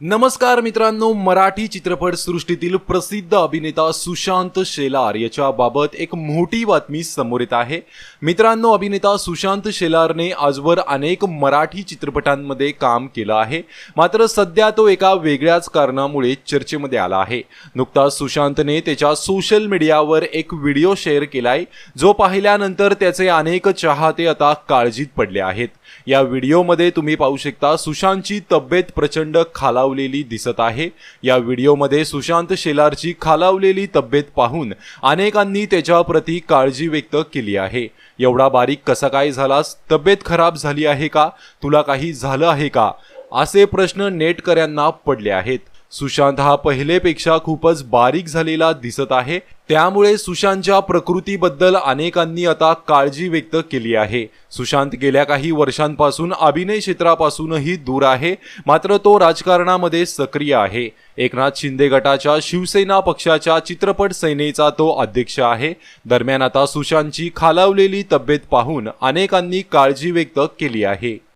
नमस्कार मित्रांनो मराठी चित्रपट सृष्टीतील प्रसिद्ध अभिनेता सुशांत शेलार याच्या बाबत एक मोठी बातमी समोर येत आहे. मित्रांनो अभिनेता सुशांत शेलारने आजवर अनेक मराठी चित्रपटांमध्ये काम केलं आहे. मात्र सध्या तो एका वेगळ्याच कारणामुळे चर्चेमध्ये आला आहे. नुकताच सुशांतने त्याच्या सोशल मीडियावर एक व्हिडिओ शेअर केलाय जो पाहिल्यानंतर त्याचे अनेक चाहते आता काळजीत पडले आहेत. या व्हिडिओमध्ये तुम्ही पाहू शकता सुशांतची तब्येत प्रचंड खाला खालावलेली दिसत आहे. या व्हिडिओमध्ये सुशांत शेलारची खालावलेली तब्येत पाहून अनेकांनी त्याच्याप्रती काळजी व्यक्त केली आहे. एवढा बारीक कसा काय झालास? तब्येत खराब झाली आहे का? तुला काही झालं आहे का? असे प्रश्न नेटकऱ्यांना पडले आहेत. सुशांत हा पहिलेपेक्षा खूपच बारीक झालेला दिसत आहे. त्यामुळे सुशांतच्या प्रकृतीबद्दल अनेकांनी आता काळजी व्यक्त केली आहे. सुशांत गेल्या काही वर्षांपासून अभिनय क्षेत्रापासूनही दूर आहे. मात्र तो राजकारणामध्ये सक्रिय आहे. एकनाथ शिंदे गटाच्या शिवसेना पक्षाच्या चित्रपट सेनेचा तो अध्यक्ष आहे. दरम्यान आता सुशांतची खालावलेली तब्येत पाहून अनेकांनी काळजी व्यक्त केली आहे.